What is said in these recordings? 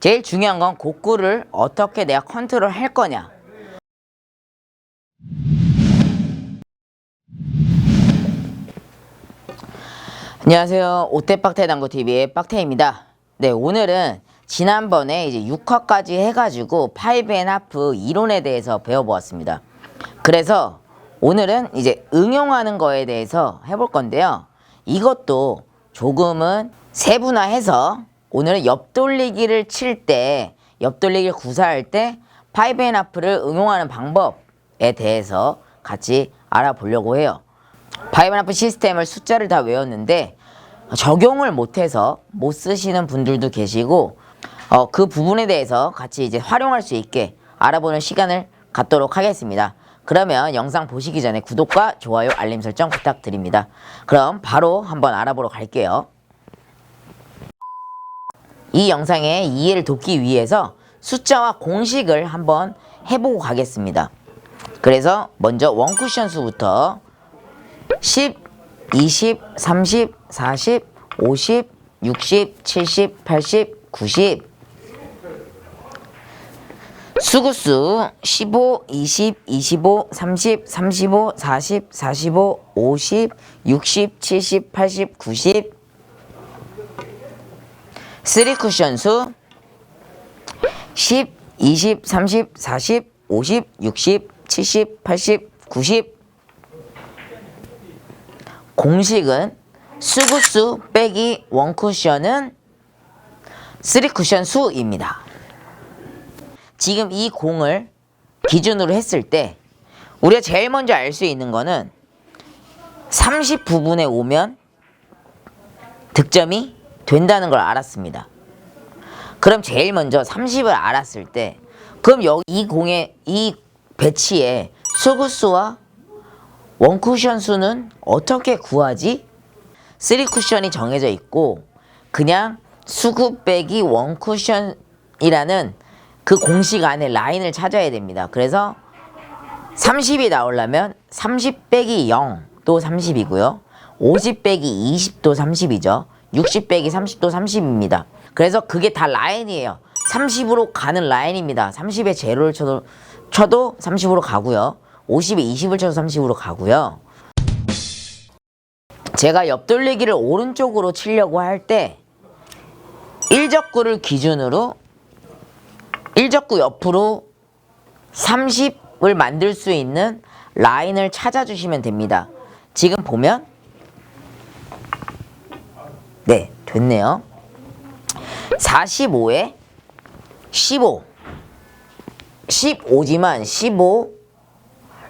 제일 중요한 건 곡구를 어떻게 내가 컨트롤 할 거냐. 안녕하세요. 오태빡태 당구TV의 빡태입니다. 네, 오늘은 지난번에 이제 6화까지 해가지고 5앤하프 이론에 대해서 배워보았습니다. 그래서 오늘은 이제 응용하는 거에 대해서 해볼 건데요. 이것도 조금은 세분화해서 오늘은 옆돌리기를 칠 때, 옆돌리기를 구사할 때 5앤하프를 응용하는 방법에 대해서 같이 알아보려고 해요. 파이브나프 시스템을 숫자를 다 외웠는데 적용을 못해서 못 쓰시는 분들도 계시고 어, 그 부분에 대해서 같이 이제 활용할 수 있게 알아보는 시간을 갖도록 하겠습니다. 그러면 영상 보시기 전에 구독과 좋아요, 알림 설정 부탁드립니다. 그럼 바로 한번 알아보러 갈게요. 이 영상의 이해를 돕기 위해서 숫자와 공식을 한번 해보고 가겠습니다. 그래서 먼저 원쿠션 수부터 10, 20, 30, 40, 50, 60, 70, 80, 90 수구수 15, 20, 25, 30, 35, 40, 45, 50, 60, 70, 80, 90 쓰리 쿠션 수 10, 20, 30, 40, 50, 60, 70, 80, 90 공식은 수구수 빼기 원쿠션은 3쿠션 수입니다. 지금 이 공을 기준으로 했을 때 우리가 제일 먼저 알 수 있는 거는 30 부분에 오면 득점이 된다는 걸 알았습니다. 그럼 제일 먼저 30을 알았을 때 그럼 여기 이 공의 이 배치에 수구수와 원쿠션 수는 어떻게 구하지? 3쿠션이 정해져 있고 그냥 수구 빼기 원쿠션이라는 그 공식 안에 라인을 찾아야 됩니다. 그래서 30이 나오려면 30 빼기 0도 30이고요. 50 빼기 20도 30이죠. 60 빼기 30도 30입니다. 그래서 그게 다 라인이에요. 30으로 가는 라인입니다. 30에 제로를 쳐도, 쳐도 30으로 가고요. 50에 20을 쳐도 30으로 가고요. 제가 옆돌리기를 오른쪽으로 치려고 할때 1적구를 기준으로 1적구 옆으로 30을 만들 수 있는 라인을 찾아주시면 됩니다. 지금 보면 네, 됐네요. 45에 15 15지만 15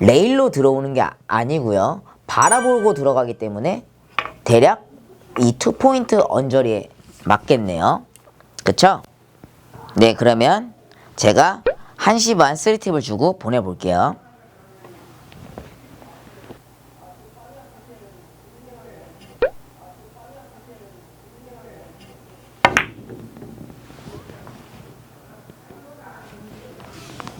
레일로 들어오는 게 아- 아니고요. 바라보고 들어가기 때문에 대략 이 투포인트 언저리에 맞겠네요. 그쵸? 네, 그러면 제가 1시 반 3팁을 주고 보내볼게요.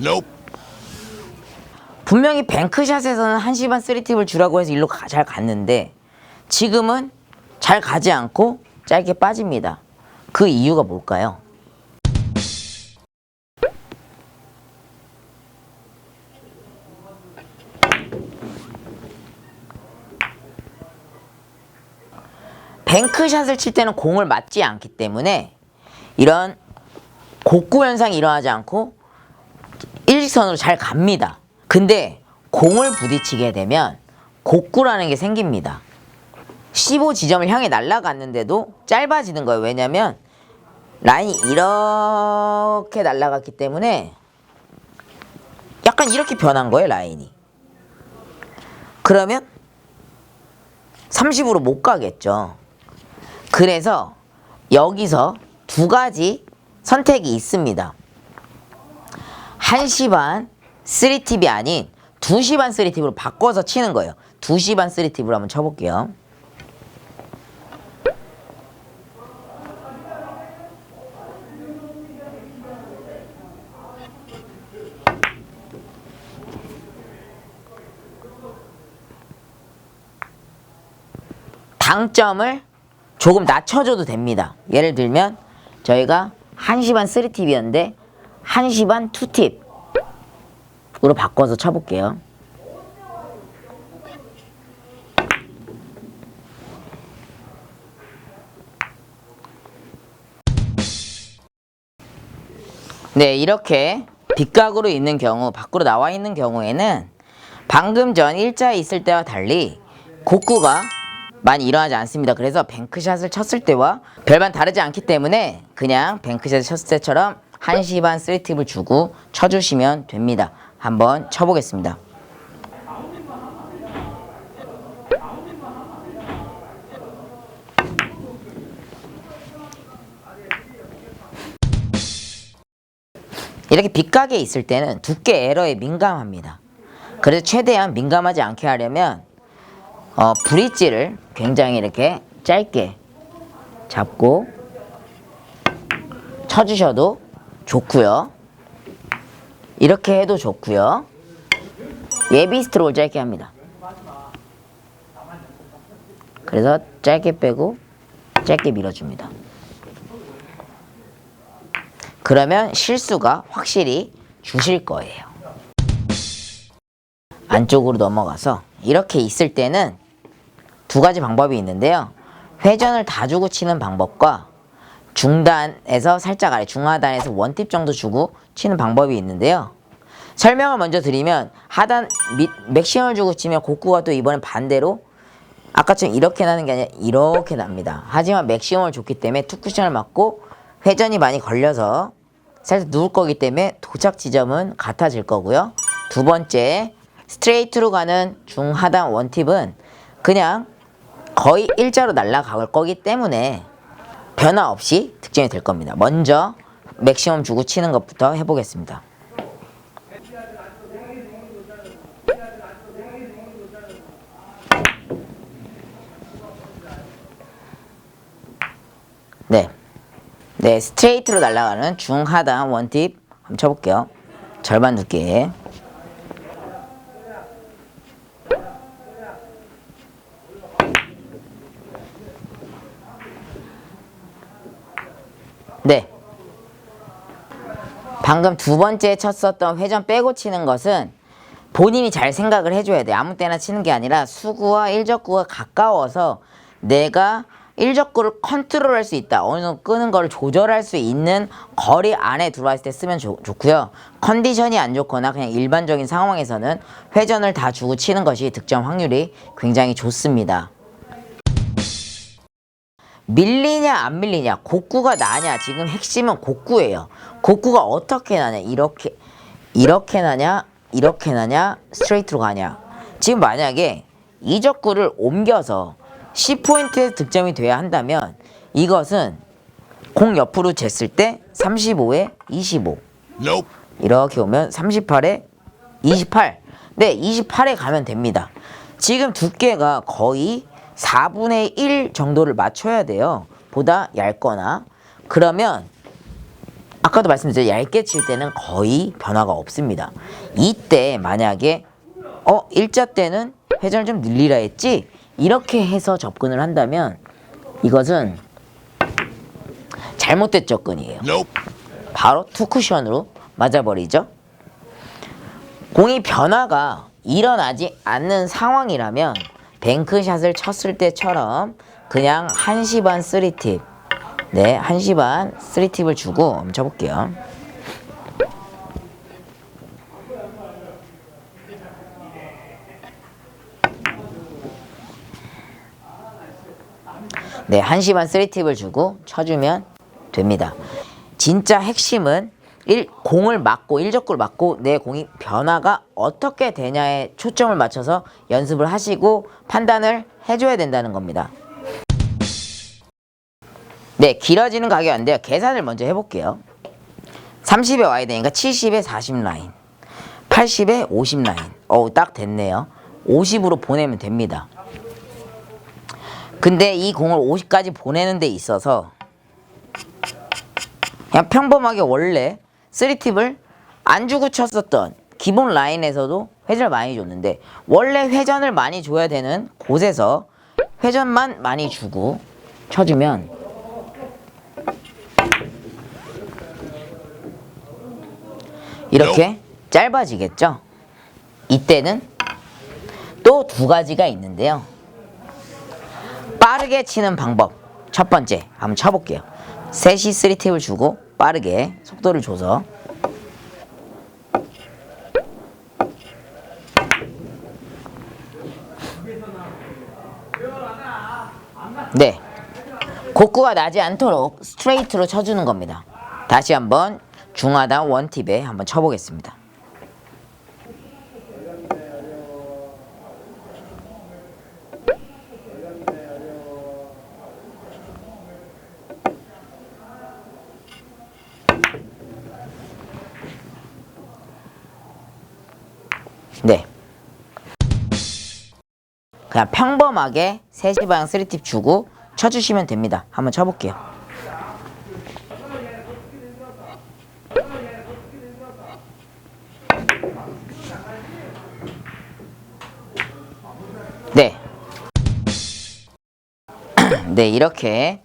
Nope. 분명히 뱅크샷에서는 1시 반 3팁을 주라고 해서 일로 가- 잘 갔는데 지금은 잘 가지 않고 짧게 빠집니다. 그 이유가 뭘까요? 뱅크샷을 칠 때는 공을 맞지 않기 때문에 이런 곡구 현상이 일어나지 않고 일직선으로 잘 갑니다. 근데 공을 부딪히게 되면 곡구라는 게 생깁니다. 15 지점을 향해 날아갔는데도 짧아지는 거예요. 왜냐면 라인이 이렇게 날아갔기 때문에 약간 이렇게 변한 거예요, 라인이. 그러면 30으로 못 가겠죠. 그래서 여기서 두 가지 선택이 있습니다. 1시 반 3팁이 아닌 2시 반 3팁으로 바꿔서 치는 거예요. 2시 반 3팁으로 한번 쳐볼게요. 당점을 조금 낮춰줘도 됩니다. 예를 들면 저희가 1시 반 3팁이었는데 1시 반 2팁 으로 바꿔서 쳐볼게요. 네, 이렇게 빗각으로 있는 경우, 밖으로 나와 있는 경우에는 방금 전 일자에 있을 때와 달리 곡구가 많이 일어나지 않습니다. 그래서 뱅크샷을 쳤을 때와 별반 다르지 않기 때문에 그냥 뱅크샷을 쳤을 때처럼 1시 반 3팁을 주고 쳐주시면 됩니다. 한번 쳐보겠습니다. 이렇게 빗각에 있을 때는 두께 에러에 민감합니다. 그래서 최대한 민감하지 않게 하려면 어, 브릿지를 굉장히 이렇게 짧게 잡고 쳐주셔도 좋고요. 이렇게 해도 좋고요. 예비 스트로크를 짧게 합니다. 그래서 짧게 빼고 짧게 밀어줍니다. 그러면 실수가 확실히 주실 거예요. 안쪽으로 넘어가서 이렇게 있을 때는 두 가지 방법이 있는데요. 회전을 다 주고 치는 방법과 중단에서 살짝 아래 중하단에서 원팁 정도 주고 치는 방법이 있는데요. 설명을 먼저 드리면 하단 밑 맥시멈을 주고 치면 곡구가 또 이번엔 반대로 아까처럼 이렇게 나는 게 아니라 이렇게 납니다. 하지만 맥시멈을 줬기 때문에 투쿠션을 맞고 회전이 많이 걸려서 살짝 누울 거기 때문에 도착 지점은 같아질 거고요. 두 번째 스트레이트로 가는 중하단 원팁은 그냥 거의 일자로 날아갈 거기 때문에 변화 없이 득점이 될 겁니다. 먼저 맥시멈 주고 치는 것부터 해보겠습니다. 네. 네, 스트레이트로 날아가는 중하단 원팁 한번 쳐볼게요. 절반 두께. 네. 방금 두 번째 쳤었던 회전 빼고 치는 것은 본인이 잘 생각을 해줘야 돼. 아무 때나 치는 게 아니라 수구와 일적구가 가까워서 내가 일적구를 컨트롤할 수 있다. 어느 정도 끄는 거를 조절할 수 있는 거리 안에 들어왔을 때 쓰면 좋, 좋고요. 컨디션이 안 좋거나 그냥 일반적인 상황에서는 회전을 다 주고 치는 것이 득점 확률이 굉장히 좋습니다. 밀리냐 안 밀리냐 곡구가 나냐 지금 핵심은 곡구예요 곡구가 어떻게 나냐 이렇게 이렇게 나냐 이렇게 나냐 스트레이트로 가냐 지금 만약에 이적구를 옮겨서 C포인트에서 득점이 돼야 한다면 이것은 공 옆으로 쟀을 때 35에 25 Nope. 이렇게 오면 38에 28. 네, 28에 가면 됩니다. 지금 두께가 거의 4분의 1 정도를 맞춰야 돼요. 보다 얇거나. 그러면 아까도 말씀드렸죠. 얇게 칠 때는 거의 변화가 없습니다. 이때 만약에 어, 일자 때는 회전을 좀 늘리라 했지? 이렇게 해서 접근을 한다면 이것은 잘못된 접근이에요. 바로 투쿠션으로 맞아버리죠. 공이 변화가 일어나지 않는 상황이라면 뱅크샷을 쳤을 때처럼 그냥 1시 반 3팁 네, 1시 반 3팁을 주고 쳐볼게요. 네, 1시 반 3팁을 주고 쳐주면 됩니다. 진짜 핵심은 일, 공을 맞고 일적구를 맞고 내 공이 변화가 어떻게 되냐에 초점을 맞춰서 연습을 하시고 판단을 해줘야 된다는 겁니다. 네, 길어지는 가격이 안 돼요. 계산을 먼저 해볼게요. 30에 와야 되니까 70에 40 라인, 80에 50 라인. 어우, 딱 됐네요. 50으로 보내면 됩니다. 근데 이 공을 50까지 보내는 데 있어서 그냥 평범하게 원래 3팁을 안 주고 쳤었던 기본 라인에서도 회전을 많이 줬는데 원래 회전을 많이 줘야 되는 곳에서 회전만 많이 주고 쳐주면 이렇게 짧아지겠죠? 이때는 또 두 가지가 있는데요. 빠르게 치는 방법. 첫 번째, 한번 쳐볼게요. 셋이 3팁을 주고 빠르게 속도를 줘서 네. 곡구가 나지 않도록 스트레이트로 쳐주는 겁니다. 다시 한번 중하단 원팁에 한번 쳐보겠습니다. 네. 그냥 평범하게 3시 방향 3팁 주고 쳐주시면 됩니다. 한번 쳐볼게요. 네. 네, 이렇게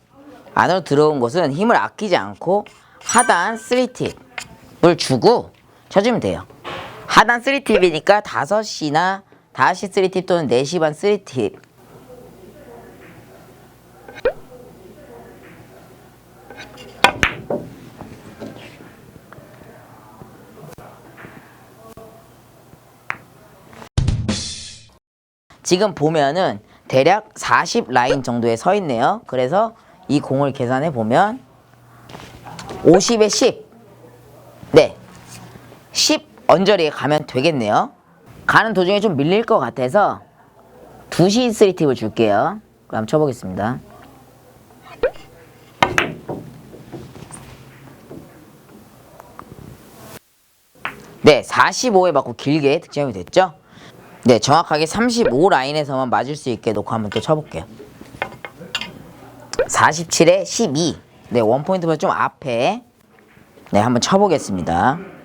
안으로 들어온 곳은 힘을 아끼지 않고 하단 3팁을 주고 쳐주면 돼요. 하단 3팁이니까 5시나 5시 3팁 또는 4시 반 3팁 지금 보면은 대략 40 라인 정도에 서 있네요. 그래서 이 공을 계산해 보면 50에 10. 네. 10 언저리에 가면 되겠네요. 가는 도중에 좀 밀릴 것 같아서 2시 3팁을 줄게요. 그럼 쳐보겠습니다. 네, 45에 맞고 길게 득점이 됐죠? 네, 정확하게 35 라인에서만 맞을 수 있게 놓고 한번 또 쳐볼게요. 47에 12. 네, 원포인트보다 좀 앞에. 네, 한번 쳐보겠습니다.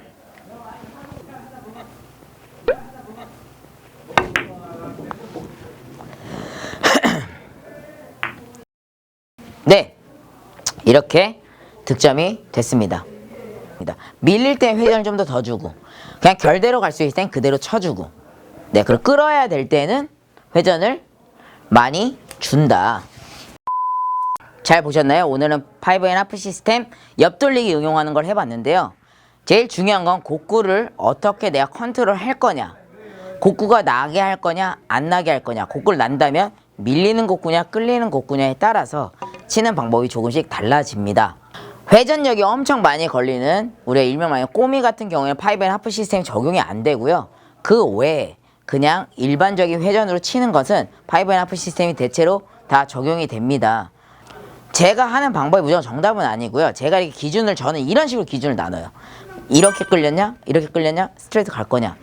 네, 이렇게 득점이 됐습니다. 밀릴 때 회전을 좀 더 더 주고 그냥 결대로 갈 수 있을 땐 그대로 쳐주고 네, 그리고 끌어야 될 때는 회전을 많이 준다. 잘 보셨나요? 오늘은 5&하프 시스템 옆돌리기 응용하는 걸 해봤는데요. 제일 중요한 건 곡구를 어떻게 내가 컨트롤 할 거냐. 곡구가 나게 할 거냐, 안 나게 할 거냐. 곡구를 난다면 밀리는 곡구냐, 끌리는 곡구냐에 따라서 치는 방법이 조금씩 달라집니다. 회전력이 엄청 많이 걸리는 우리가 일명 말하는 꼬미 같은 경우에는 5&하프 시스템이 적용이 안 되고요. 그 외에 그냥 일반적인 회전으로 치는 것은 5&하프 시스템이 대체로 다 적용이 됩니다. 제가 하는 방법이 무조건 정답은 아니고요. 제가 이렇게 기준을 저는 이런 식으로 기준을 나눠요. 이렇게 끌렸냐? 이렇게 끌렸냐? 스트레이트 갈 거냐?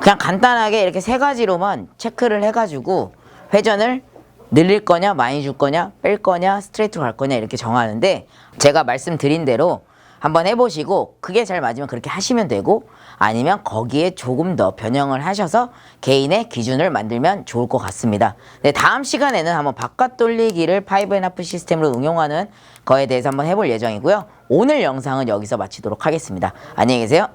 그냥 간단하게 이렇게 세 가지로만 체크를 해가지고 회전을 늘릴 거냐, 많이 줄 거냐, 뺄 거냐, 스트레이트로 갈 거냐 이렇게 정하는데 제가 말씀드린 대로 한번 해보시고 그게 잘 맞으면 그렇게 하시면 되고 아니면 거기에 조금 더 변형을 하셔서 개인의 기준을 만들면 좋을 것 같습니다. 네, 다음 시간에는 한번 바깥 돌리기를 5&하프 시스템으로 응용하는 거에 대해서 한번 해볼 예정이고요. 오늘 영상은 여기서 마치도록 하겠습니다. 안녕히 계세요.